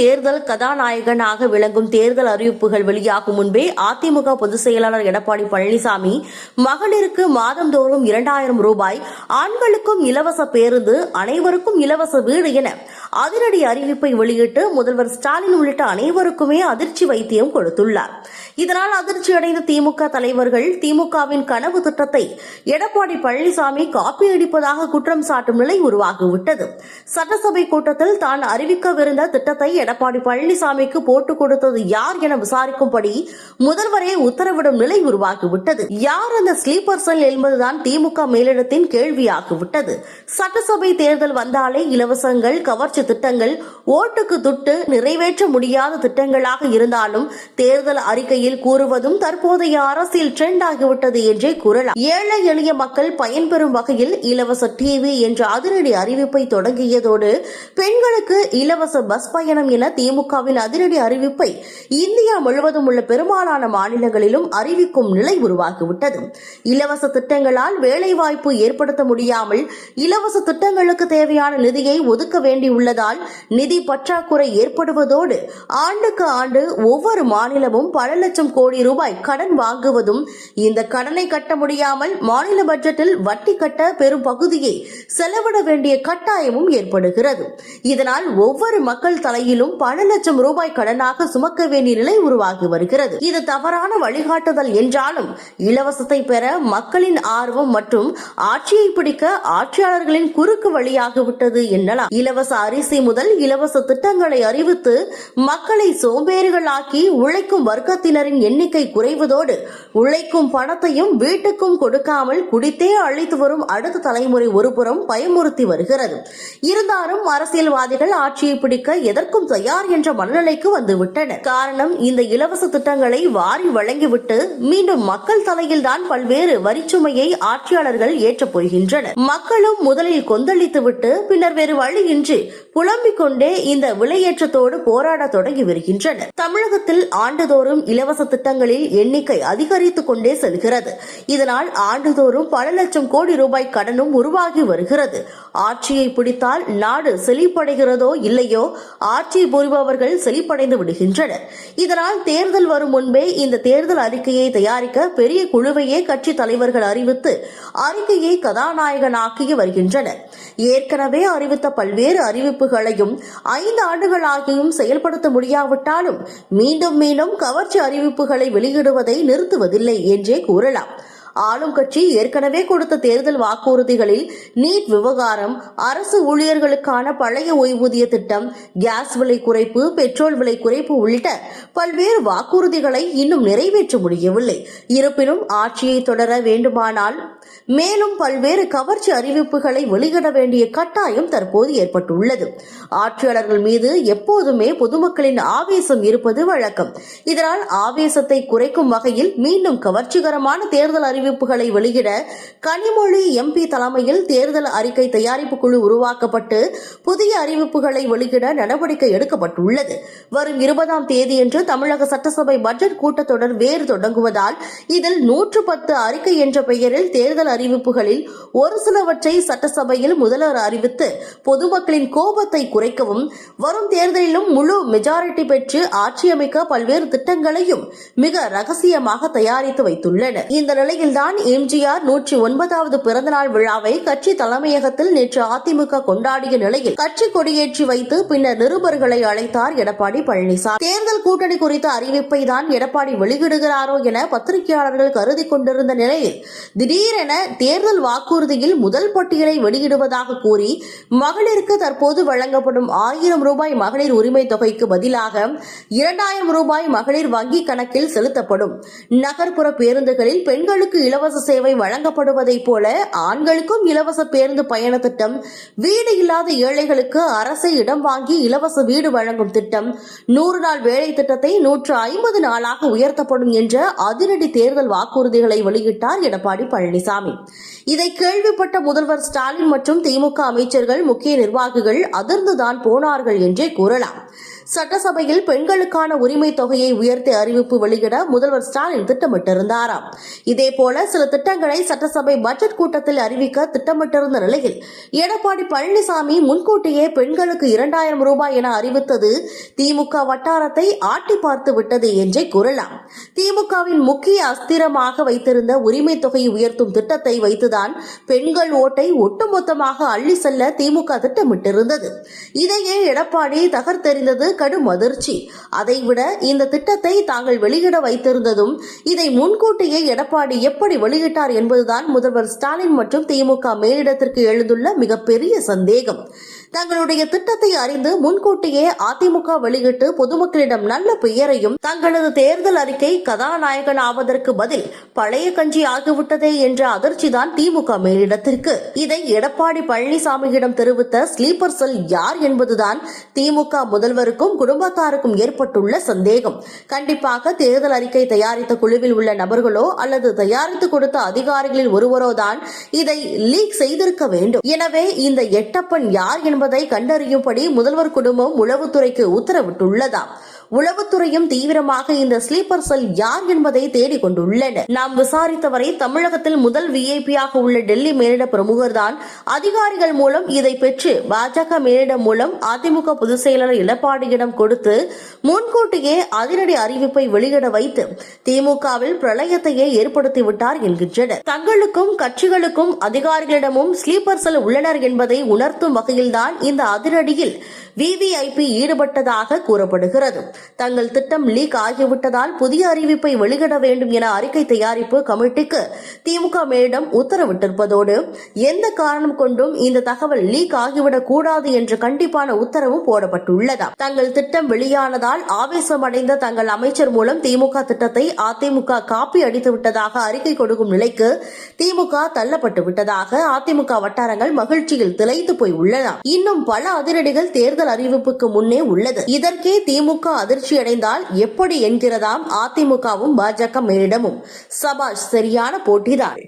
தேர்தல் கதாநாயகனாக விளங்கும் தேர்தல் அறிவிப்புகள் வெளியாகும் முன்பே அதிமுக பொதுச் செயலாளர் எடப்பாடி பழனிசாமி மகளிருக்கு மாதந்தோறும் இரண்டாயிரம் ரூபாய் ஆண்களுக்கும் இலவச பேருந்து அனைவருக்கும் இலவச வீடு என அதிரடி அறிவிப்பை வெளியிட்டு முதல்வர் ஸ்டாலின் உள்ளிட்ட அனைவருக்குமே அதிர்ச்சி வைத்தியம் கொடுத்துள்ளார். இதனால் அதிர்ச்சியடைந்த திமுக தலைவர்கள் திமுகவின் கனவு திட்டத்தை எடப்பாடி பழனிசாமி காப்பி அடிப்பதாக குற்றம் சாட்டும் நிலை உருவாகிவிட்டது. சட்டசபை கூட்டத்தில் தான் அறிவிக்கவிருந்த திட்டத்தை எடப்பாடி பழனிசாமிக்கு போட்டுக் கொடுத்தது யார் என விசாரிக்கும்படி முதல்வரே உத்தரவிடும் நிலை உருவாகிவிட்டது. யார் அந்த ஸ்லீப்பர் செல் என்பதுதான் திமுக மேலிடத்தின் கேள்வியாகிவிட்டது. சட்டசபை தேர்தல் வந்தாலே இலவசங்கள் கவர்ச்சி திட்டங்கள் ஓட்டுக்கு துட்டு நிறைவேற்ற முடியாத திட்டங்களாக இருந்தாலும் தேர்தல் அறிக்கையில் கூறுவதும் தற்போதைய அரசியல் ட்ரெண்ட் ஆகிவிட்டது என்றே கூறலாம். ஏழை எளிய மக்கள் பயன்பெறும் வகையில் இலவச டிவி என்ற அதிரடி அறிவிப்பை தொடங்கியதோடு பெண்களுக்கு இலவச பஸ் பயணம் என திமுகவின் அதிரடி அறிவிப்பை இந்தியா முழுவதும் உள்ள பெரும்பாலான மாநிலங்களிலும் அறிவிக்கும் நிலை உருவாகிவிட்டது. இலவச திட்டங்களால் வேலைவாய்ப்பு ஏற்படுத்த முடியாமல் இலவச திட்டங்களுக்கு தேவையான நிதியை ஒதுக்க வேண்டியுள்ளதால் நிதி பற்றாக்குறை ஏற்படுவதோடு ஆண்டுக்கு ஆண்டு ஒவ்வொரு மாநிலமும் பல லட்சம் கோடி ரூபாய் கடன் வாங்குவதும் இந்த கடனை கட்ட முடியாமல் மாநில பட்ஜெட்டில் வட்டி கட்ட பெரும் பகுதியை செலவிட வேண்டிய கட்டாயமும் ஏற்படுகிறது. இதனால் ஒவ்வொரு மக்கள் தலையிலும் பல லட்சம் ரூபாய் கடனாக சுமக்க வேண்டிய நிலை உருவாகி வருகிறது. இது தவறான வழிகாட்டுதல் என்றாலும் இலவசத்தை பெற மக்களின் ஆர்வம் மற்றும் ஆட்சியை பிடிக்க ஆட்சியாளர்களின் குறுக்கு வழியாகிவிட்டது என்னலாம். இலவச அரிசி முதல் இலவச திட்டங்களை அறிவித்து மக்களை சோம்பேறுகளாக்கி உழைக்கும் வர்க்கத்தினரின் எண்ணிக்கை குறைவதோடு உழைக்கும் பணத்தையும் வீட்டுக்கும் கொடுக்காமல் குடித்தே அழைத்து வரும் அடுத்த தலைமுறை ஒருபுறம் பயமுறுத்தி வருகிறது. இருந்தாலும் அரசியல்வாதிகள் ஆட்சியை பிடிக்க எதற்கும் தயார் என்ற மனநிலைக்கு வந்து விட்டனர் காரணம் இந்த இலவச திட்டங்களை வாரி வழங்கிவிட்டு மீண்டும் மக்கள் தலையில்தான் பல்வேறு வரிச்சுமையை ஆட்சியாளர்கள் ஏற்றப் போகின்றனர். மக்களும் முதலில் கொந்தளித்துவிட்டு பின்னர் வேறு வழியின்றி புலம்பிக் கொண்டே இந்த விலையேற்றத்தோடு போராட தொடங்கி வருகின்றனர். தமிழகத்தில் ஆண்டுதோறும் இலவச திட்டங்களில் எண்ணிக்கை அதிகரித்துக் கொண்டே செல்கிறது. இதனால் ஆண்டுதோறும் பல லட்சம் கோடி ரூபாய் கடனும் உருவாகி வருகிறது. ஆட்சியை பிடித்தால் நாடு செழிப்படைகிறதோ இல்லையோ ஆட்சி புரிபவர்கள் செழிப்படைந்து விடுகின்றனர். இதனால் தேர்தல் வரும் முன்பே இந்த தேர்தல் அறிக்கையை தயாரிக்க பெரிய குழுவையே கட்சி தலைவர்கள் அறிவித்து அறிக்கையை கதாநாயகனாக்கி வருகின்றனர். ஏற்கனவே அறிவித்த பல்வேறு அறிவிப்புகளையும் ஐந்து ஆண்டுகளாகியும் செயல்படுத்த முடியாவிட்டாலும் மீண்டும் மீண்டும் கவர்ச்சி அறிவிப்புகளை வெளியிடுவதை நிறுத்துவதில்லை என்றே கூறலாம். ஆளும் கட்சி ஏற்கனவே கொடுத்த தேர்தல் வாக்குறுதிகளில் நீட் விவகாரம் அரசு ஊழியர்களுக்கான பழைய ஓய்வூதிய திட்டம் கேஸ் விலை குறைப்பு பெட்ரோல் விலை குறைப்பு உள்ளிட்ட பல்வேறு வாக்குறுதிகளை இன்னும் நிறைவேற்ற முடியவில்லை. இருப்பினும் ஆட்சியை தொடர வேண்டுமானால் மேலும் பல்வேறு கவர்ச்சி அறிவிப்புகளை வெளியிட வேண்டிய கட்டாயம் தற்போது ஏற்பட்டுள்ளது. ஆட்சியாளர்கள் மீது எப்போதுமே பொதுமக்களின் ஆவேசம் இருப்பது வழக்கம். இதனால் ஆவேசத்தை குறைக்கும் வகையில் மீண்டும் கவர்ச்சிகரமான தேர்தல் அறிவிப்புகளை வெளியிட கனிமொழி எம்பி தலைமையில் தேர்தல் அறிக்கை தயாரிப்பு குழு உருவாக்கப்பட்டு புதிய அறிவிப்புகளை வெளியிட நடவடிக்கை எடுக்கப்பட்டுள்ளது. வரும் இருபதாம் தேதியன்று தமிழக சட்டசபை பட்ஜெட் கூட்டத்தொடர் வேறு தொடங்குவதால் இதில் நூற்று பத்து அறிக்கை என்ற பெயரில் தேர்தல் அறிவிப்புகளில் ஒரு சிலவற்றை சட்டசபையில் முதல்வர் அறிவித்து பொதுமக்களின் கோபத்தை குறைக்கவும் வரும் தேர்தலிலும் முழு மெஜாரிட்டி பெற்று ஆட்சியமைக்க பல்வேறு திட்டங்களையும் மிக ரகசியமாக தயாரித்து வைத்துள்ளனர். இந்த நிலையில் நிலையில்தான் எம்ஜிஆர் நூற்றி ஒன்பதாவது பிறந்தநாள் விழாவை கட்சி தலைமையகத்தில் நேற்று அதிமுக கொண்டாடிய நிலையில் கட்சி கொடியேற்றி வைத்து பின்னர் நிருபர்களை அழைத்தார் எடப்பாடி பழனிசாமி. தேர்தல் கூட்டணி குறித்த அறிவிப்பை தான் எடப்பாடி வெளியிடுகிறாரோ என பத்திரிகையாளர்கள் கருதி கொண்டிருந்த நிலையில் திடீரென தேர்தல் வாக்குறுதியில் முதல் பட்டியலை வெளியிடுவதாக கூறி மகளிருக்கு தற்போது வழங்கப்படும் ஆயிரம் ரூபாய் மகளிர் உரிமை தொகைக்கு பதிலாக இரண்டாயிரம் ரூபாய் மகளிர் வங்கி கணக்கில் செலுத்தப்படும். நகர்ப்புற பேருந்துகளில் பெண்களுக்கு இலவச சேவை வழங்கப்படுவதைப் போல ஆண்களுக்கும் இலவச பேருந்து பயண திட்டம் வீடு இல்லாத ஏழைகளுக்கு அரசை இடம் வாங்கி இலவச வீடு வழங்கும் திட்டம் நூறு நாள் வேலை திட்டத்தை நூற்று ஐம்பது நாளாக உயர்த்தப்படும் என்ற அதிரடி தேர்தல் வாக்குறுதிகளை வெளியிட்டார் எடப்பாடி பழனிசாமி. இதை கேள்விப்பட்ட முதல்வர் ஸ்டாலின் மற்றும் திமுக அமைச்சர்கள் முக்கிய நிர்வாகிகள் அதிர்ந்துதான் போனார்கள் என்றே கூறலாம். சட்டசபையில் பெண்களுக்கான உரிமை தொகையை உயர்த்தி அறிவிப்பு வெளியிட முதல்வர் ஸ்டாலின் திட்டமிட்டிருந்தாராம். இதேபோல சில திட்டங்களை சட்டசபை பட்ஜெட் கூட்டத்தில் அறிவிக்க திட்டமிட்டிருந்த நிலையில் எடப்பாடி பழனிசாமி முன்கூட்டியே பெண்களுக்கு இரண்டாயிரம் ரூபாய் என அறிவித்தது திமுக வட்டாரத்தை ஆட்டி பார்த்து விட்டது என்றே கூறலாம். திமுகவின் முக்கிய அஸ்திரமாக வைத்திருந்த உரிமை தொகையை உயர்த்தும் திட்டத்தை வைத்துதான் பெண்கள் ஓட்டை ஒட்டுமொத்தமாக அள்ளி செல்ல திமுக திட்டமிட்டிருந்தது. இதையே எடப்பாடி தகர்த்தெறிந்தது கடும் அதிர்ச்சி அதைவிட இந்த திட்டத்தை தாங்கள் வெளியிட வைத்திருந்ததும் இதை முன்கூட்டியே எடப்பாடி எப்படி வெளியிட்டார் என்பதுதான் முதல்வர் ஸ்டாலின் மற்றும் திமுக மேலிடத்திற்கு எழுந்துள்ள மிகப்பெரிய சந்தேகம். தங்களுடைய திட்டத்தை அறிந்து முன்கூட்டியே அதிமுக வெளியிட்டு பொதுமக்களிடம் நல்ல பெயரையும் தங்களது தேர்தல் அறிக்கை கதாநாயகன் ஆவதற்கு பதில் பழைய கஞ்சி ஆகிவிட்டதே என்ற அதிர்ச்சிதான் திமுக மேலிடத்திற்கு. இதை எடப்பாடி பழனிசாமியிடம் தெரிவித்த ஸ்லீப்பர் செல் யார் என்பதுதான் திமுக முதல்வருக்கு அமைச்சருக்கும் குடும்பத்தாருக்கும் ஏற்பட்டுள்ள சந்தேகம். கண்டிப்பாக தேர்தல் அறிக்கை தயாரித்த குழுவில் உள்ள நபர்களோ அல்லது தயாரித்து கொடுத்த அதிகாரிகளில் ஒருவரோ தான் இதை லீக் செய்திருக்க வேண்டும். எனவே இந்த எட்டப்பன் யார் என்பதை கண்டறியும்படி முதல்வர் குடும்பம் உளவுத்துறைக்கு உத்தரவிட்டுள்ளதாம். உளவுத்துறையும் தீவிரமாக இந்த ஸ்லீப்பர் செல் யார் என்பதை தேடிக் கொண்டுள்ளனர் நாம் விசாரித்தவரை தமிழகத்தில் முதல் விஐபியாக உள்ள டெல்லி மேலிட பிரமுகர் தான். அதிகாரிகள் மூலம் இதை பெற்று பாஜக மேலிடம் மூலம் அதிமுக பொதுச் செயலாளர் எடப்பாடியிடம் கொடுத்து முன்கூட்டியே அதிரடி அறிவிப்பை வெளியிட வைத்து திமுகவில் பிரளயத்தையே ஏற்படுத்திவிட்டார் என்கின்றனர். தங்களுக்கும் கட்சிகளுக்கும் அதிகாரிகளிடமும் ஸ்லீப்பர் செல் உள்ளனர் என்பதை உணர்த்தும் வகையில்தான் இந்த அதிரடியில் விவிஐபி ஈடுபட்டதாக கூறப்படுகிறது. தங்கள் திட்டம் லீக் ஆகிவிட்டதால் புதிய அறிவிப்பை வெளியிட வேண்டும் என அறிக்கை தயாரிப்பு கமிட்டிக்கு திமுக மேலிடம் உத்தரவிட்டிருப்பதோடு எந்த காரணம் கொண்டும் இந்த தகவல் லீக் ஆகிவிடக் கூடாது என்று கண்டிப்பான உத்தரவும் போடப்பட்டுள்ளது. தங்கள் திட்டம் வெளியானதால் ஆவேசமடைந்த தங்கள் அமைச்சர் மூலம் திமுக திட்டத்தை அதிமுக காப்பி அடித்து விட்டதாக அறிக்கை கொடுக்கும் நிலைக்கு திமுக தள்ளப்பட்டு விட்டதாக அதிமுக வட்டாரங்கள் மகிழ்ச்சியில் திளைத்து போய் உள்ளன இன்னும் பல அதிரடிகள் தேர்தல் அறிவிப்புக்கு முன்னே உள்ளது. இதற்கே திமுக அதிர்ச்சியடைந்தால் எப்படி என்கிறதாம் அதிமுகவும் பாஜக மேலிடமும். சபாஷ் சரியான போட்டிதான்